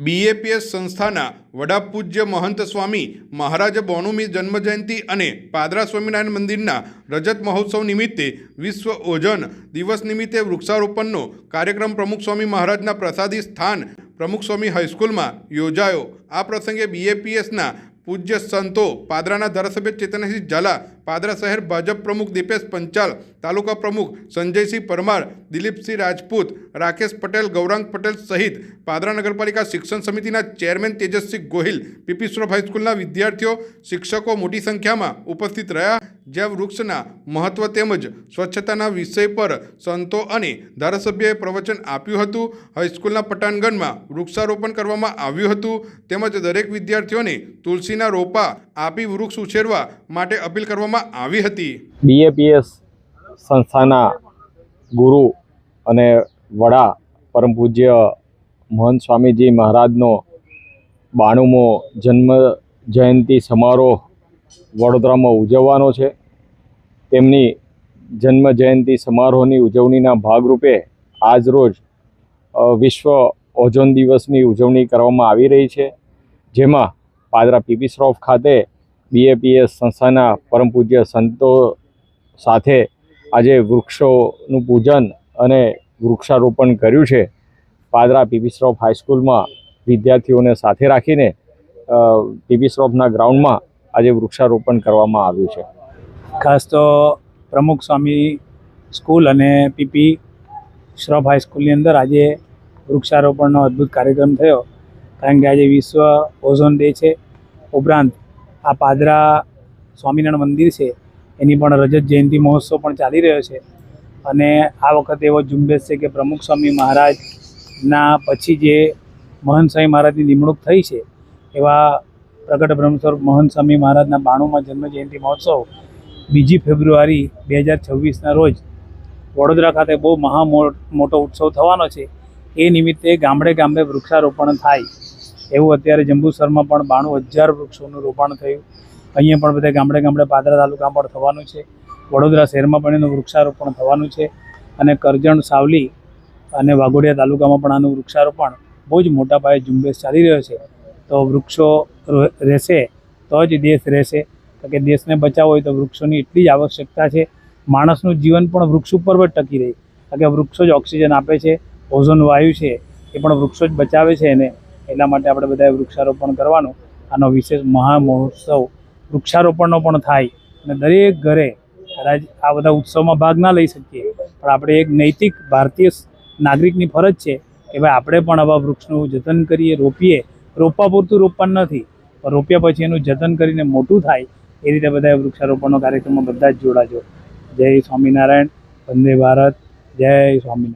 BAPS સંસ્થાના વડા પૂજ્ય મહંત સ્વામી, મહારાજ બોનુમી જન્મજયંતિ અને પાદરા સ્વામિનારાયણ મંદિરના રજત મહોત્સવ નિમિત્તે વિશ્વ ઓજન દિવસ નિમિત્તે વૃક્ષારોપણનો કાર્યક્રમ પ્રમુખ સ્વામી મહારાજના પ્રસાદી સ્થાન પ્રમુખ સ્વામી હાઈસ્કૂલમાં યોજાયો. આ પ્રસંગે બીએપીએસના પૂજ્ય સંતો પાદરાના ધારાસભ્ય ચેતનસિંહ ઝાલા પાદરા શહેર ભાજપ પ્રમુખ દીપેશ પંચાલ, તાલુકા પ્રમુખ સંજયસિંહ પરમાર, દિલીપસિંહ રાજપૂત, રાકેશ પટેલ, ગૌરાંગ પટેલ સહિત પાદરા નગરપાલિકા શિક્ષણ સમિતિના ચેરમેન તેજસ્વી ગોહિલ, પીપી શ્રોફ હાઈસ્કૂલના વિદ્યાર્થીઓ, શિક્ષકો મોટી સંખ્યામાં ઉપસ્થિત રહ્યા. જ્યાં વૃક્ષના મહત્વ તેમજ સ્વચ્છતાના વિષય પર સંતો અને ધારાસભ્યએ પ્રવચન આપ્યું હતું. હાઈસ્કૂલના પટાંગણમાં વૃક્ષારોપણ કરવામાં આવ્યું હતું. તેમજ દરેક વિદ્યાર્થીઓને તુલસીના રોપા આપી વૃક્ષ ઉછેરવા માટે અપીલ કરવામાં આવી હતી. બીએપીએસ સંસ્થાના ગુરુ અને વડા પરમ પૂજ્ય મહંત સ્વામીજી મહારાજનો બાણુમો જન્મ જયંતિ સમારોહ વડોદરામાં ઉજવવાનો છે. તેમની જન્મ જયંતિ સમારોહની ઉજવણીના ભાગરૂપે આજરોજ વિશ્વ ઓઝોન દિવસની ઉજવણી કરવામાં આવી રહી છે. જેમાં પાદરા પીપી શ્રોફ ખાતે બીએપીએસ સંસ્થાના પરમ પૂજ્ય સંતો સાથે આજે વૃક્ષોનું પૂજન અને વૃક્ષારોપણ કર્યું છે. પાદરા પીપી શ્રોફ હાઈસ્કૂલમાં વિદ્યાર્થીઓને સાથે રાખીને પીપી શ્રોફના ગ્રાઉન્ડમાં આજે વૃક્ષારોપણ કરવામાં આવ્યું છે. ખાસ તો પ્રમુખ સ્વામી સ્કૂલ અને પીપી શ્રોફ હાઈસ્કૂલની અંદર આજે વૃક્ષારોપણનો અદ્ભુત કાર્યક્રમ થયો. કારણ કે આજે વિશ્વ ઓઝોન ડે છે, ઉપરાંત આ પાદરા સ્વામિનારાયણ મંદિર છે, એની પણ રજત જયંતિ મહોત્સવ પણ ચાલી રહ્યો છે. અને આ વખતે એવો ઝુંબેશ છે કે પ્રમુખ સ્વામી મહારાજના પછી જે મહંત સ્વામી મહારાજની નિમણૂક થઈ છે, એવા પ્રગટ બ્રહ્મસ્વરૂપ મહંત સ્વામી મહારાજના બાણુંમાં જન્મ જયંતિ મહોત્સવ, બીજી ફેબ્રુઆરી બે હજાર છવ્વીસના રોજ વડોદરા ખાતે બહુ મહા મોટો ઉત્સવ થવાનો છે. એ નિમિત્તે ગામડે ગામડે વૃક્ષારોપણ થાય. એવું અત્યારે જંબુસરમાં પણ બાણું હજાર વૃક્ષોનું રોપણ થયું. અહીંયા પણ બધા ગામડે ગામડે પાદરા તાલુકા પણ થવાનું છે. વડોદરા શહેરમાં પણ એનું વૃક્ષારોપણ થવાનું છે. અને કરજણ, સાવલી અને વાઘોડિયા તાલુકામાં પણ આનું વૃક્ષારોપણ બહુ જ મોટા પાયે ઝુંબેશ ચાલી રહ્યો છે. તો વૃક્ષો રહેશે તો જ દેશ રહેશે. તો કે દેશને બચાવવો હોય તો વૃક્ષોની એટલી જ આવશ્યકતા છે. માણસનું જીવન પણ વૃક્ષ ઉપર જ ટકી રહે. કારણ કે વૃક્ષો જ ઓક્સિજન આપે છે, ઓઝોન વાયુ છે, એ પણ વૃક્ષો જ બચાવે છે એને. એટલા માટે આપણે બધાએ વૃક્ષારોપણ કરવાનું. આનો વિશેષ મહા મહોત્સવ વૃક્ષારોપણનો પણ થાય. અને દરેક ઘરે કદાચ આ બધા ઉત્સવમાં ભાગ ના લઈ શકીએ. પણ આપણે એક નૈતિક ભારતીય નાગરિકની ફરજ છે કે ભાઈ આપણે પણ આવા વૃક્ષનું જતન કરીએ, રોપીએ. રોપવા પૂરતું રોપવાનું નથી. પણ રોપ્યા પછી એનું જતન કરીને મોટું થાય. એ રીતે બધા વૃક્ષારોપણનો કાર્યક્રમમાં બધા જ જોડાજો. જય સ્વામિનારાયણ. વંદે ભારત. જય સ્વામિનારાયણ.